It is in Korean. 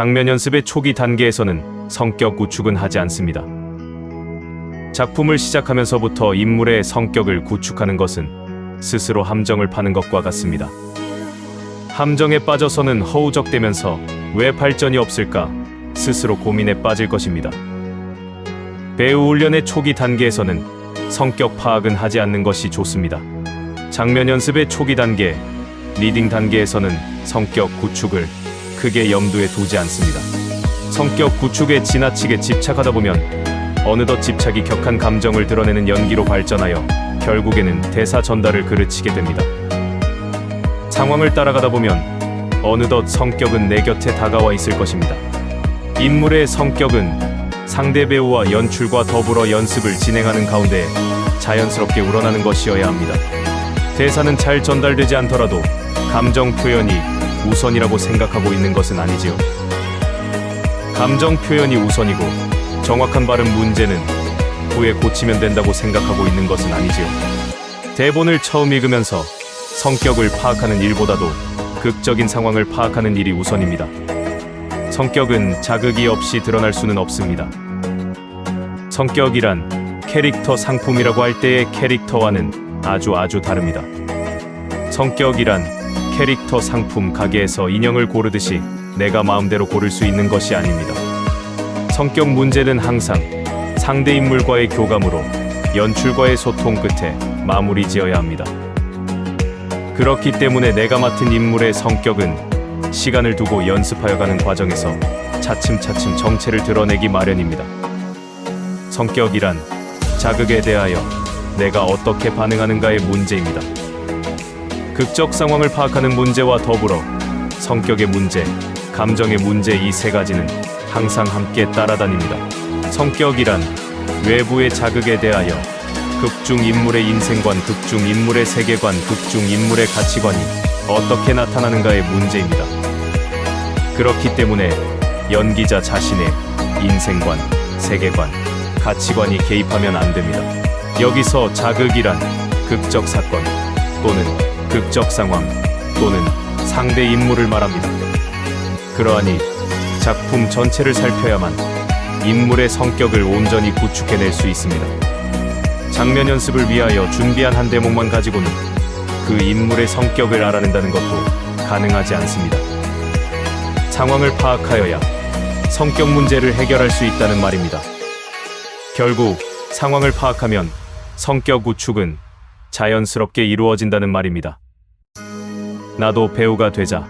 장면 연습의 초기 단계에서는 성격 구축은 하지 않습니다. 작품을 시작하면서부터 인물의 성격을 구축하는 것은 스스로 함정을 파는 것과 같습니다. 함정에 빠져서는 허우적대면서 왜 발전이 없을까 스스로 고민에 빠질 것입니다. 배우 훈련의 초기 단계에서는 성격 파악은 하지 않는 것이 좋습니다. 장면 연습의 초기 단계, 리딩 단계에서는 성격 구축을 크게 염두에 두지 않습니다. 성격 구축에 지나치게 집착하다 보면 어느덧 집착이 격한 감정을 드러내는 연기로 발전하여 결국에는 대사 전달을 그르치게 됩니다. 상황을 따라가다 보면 어느덧 성격은 내 곁에 다가와 있을 것입니다. 인물의 성격은 상대 배우와 연출과 더불어 연습을 진행하는 가운데 자연스럽게 우러나는 것이어야 합니다. 대사는 잘 전달되지 않더라도 감정 표현이 우선이라고 생각하고 있는 것은 아니지요. 감정 표현이 우선이고 정확한 발음 문제는 후에 고치면 된다고 생각하고 있는 것은 아니지요. 대본을 처음 읽으면서 성격을 파악하는 일보다도 극적인 상황을 파악하는 일이 우선입니다. 성격은 자극이 없이 드러날 수는 없습니다. 성격이란 캐릭터 상품이라고 할 때의 캐릭터와는 아주 아주 다릅니다. 성격이란 캐릭터 상품 가게에서 인형을 고르듯이 내가 마음대로 고를 수 있는 것이 아닙니다. 성격 문제는 항상 상대 인물과의 교감으로 연출과의 소통 끝에 마무리 지어야 합니다. 그렇기 때문에 내가 맡은 인물의 성격은 시간을 두고 연습하여 가는 과정에서 차츰차츰 정체를 드러내기 마련입니다. 성격이란 자극에 대하여 내가 어떻게 반응하는가의 문제입니다. 극적 상황을 파악하는 문제와 더불어 성격의 문제, 감정의 문제 이 세 가지는 항상 함께 따라다닙니다. 성격이란 외부의 자극에 대하여 극중 인물의 인생관, 극중 인물의 세계관, 극중 인물의 가치관이 어떻게 나타나는가의 문제입니다. 그렇기 때문에 연기자 자신의 인생관, 세계관, 가치관이 개입하면 안 됩니다. 여기서 자극이란 극적 사건 또는 극적 상황 또는 상대 인물을 말합니다. 그러하니 작품 전체를 살펴야만 인물의 성격을 온전히 구축해낼 수 있습니다. 장면 연습을 위하여 준비한 한 대목만 가지고는 그 인물의 성격을 알아낸다는 것도 가능하지 않습니다. 상황을 파악하여야 성격 문제를 해결할 수 있다는 말입니다. 결국 상황을 파악하면 성격 구축은 자연스럽게 이루어진다는 말입니다. 나도 배우가 되자